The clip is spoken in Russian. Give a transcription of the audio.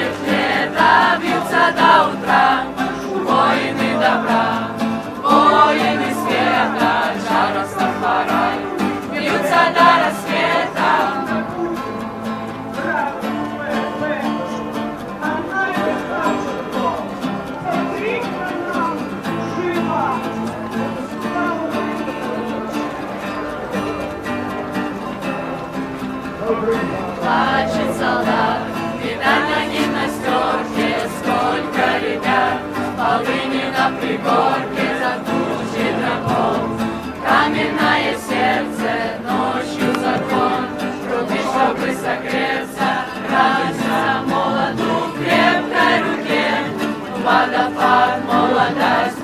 знают бьются до утра, воины добра, воины света, жаростно бьются до рассвета. Плачет солдат. горке задушит дракон. Каменное сердце ночью закон. Руби, чтобы согреться, радуйся молоду крепкой руке. Водопад молодость